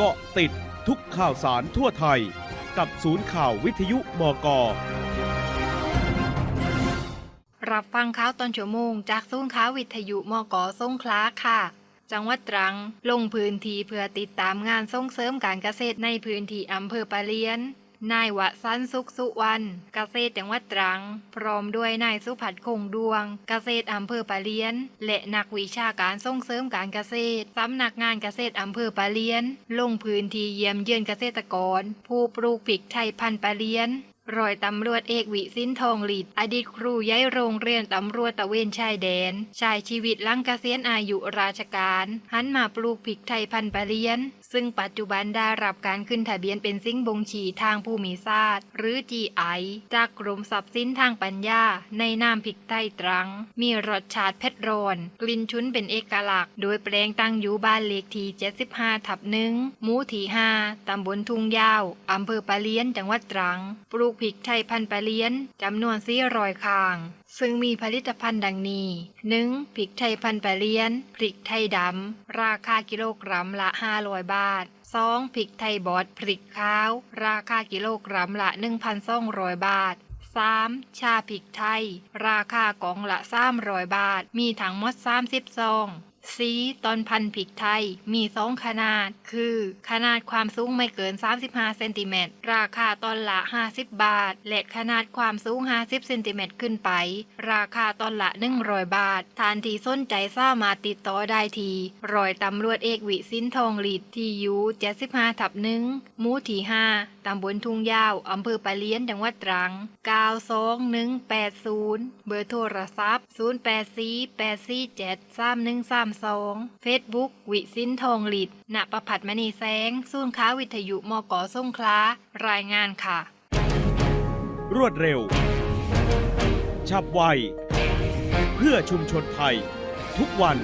เกาะติดทุกข่าวสารทั่วไทย กับศูนย์ข่าววิทยุบก รับฟังข่าวตอนชั่วโมงจากศูนย์ข่าววิทยุมกสงขลาค่ะ จังหวัดตรังลงพื้นที่เพื่อติดตามงานส่งเสริมการเกษตรในพื้นที่อำเภอปะเลียน นายวสันสุขสุวรรณเกษตรจังหวัดตรัง พร้อมด้วยนายสุผัดคงดวง เกษตรอำเภอปะเลียน และนักวิชาการส่งเสริมการเกษตรสำนักงานเกษตรอำเภอปะเลียน ลงพื้นที่เยี่ยมเยือนเกษตรกร ผู้ปลูกพริกไทยพันธุ์ปะเลียน รอยตำรวจเอกวิสินทองหลีด อดีตครูย้ายโรงเรียนตำรวจตะเวนชายแดน ชายชีวิตลังเกษียณอายุราชการ หันมาปลูกพริกไทยพันธุ์ปะเลียน ซึ่งปัจจุบันได้รับการขึ้นทะเบียนเป็นสิ่งบ่งชี้ทางภูมิศาสตร์ หรือ GI จากกรมทรัพย์สินทางปัญญา ในนามพริกไทยตรัง มีรสชาติเผ็ดร้อน กลิ่นชุนเป็นเอกลักษณ์ โดยแปลงตั้งอยู่บ้านเลขที่ 75 ทับหนึ่งหมู่ที่ 5 ตำบลทุ่งยาว อำเภอปะเลียน จังหวัดตรัง ปลูกพริกไทยพันธุ์ปะเลียนจำนวน400คาง ซึ่งมีผลิตภัณฑ์ดังนี้ 1. พริกไทยพันธุ์ปะเลียน พริกไทยดำ ราคากิโลกรัมละ500บาท 2. พริกไทยบอดพริกขาว ราคากิโลกรัมละ1,200บาท 3. ชาพริกไทย ราคากองละ300 บาท มีทั้งหมด30ซอง สีตอนพันธุ์พริกไทย มีสองขนาด คือ ขนาดความสูงไม่เกิน 35เซนติเมตรราคาตอนละ 50 บาท และขนาดความสูง 50เซนติเมตรขึ้นไป ราคาตอนละ100บาท ทานที่สนใจสามารถติดต่อได้ทีรอยตำรวจเอกวิสินทองหลีดที่อยู่75ทับหนึ่งหมู่ที่ 5ตำบลทุ่งยาวอำเภอปะเลียนจังหวัดตรัง 92180 เบอร์โทรศัพท์สองเฟซบุ๊กวิสินทองหลิดณประพัดมณีแสงศูนย์ค้าวิทยุมกสงคล้า รายงานค่ะ รวดเร็ว ฉับไว เพื่อชุมชนไทย ทุกวัน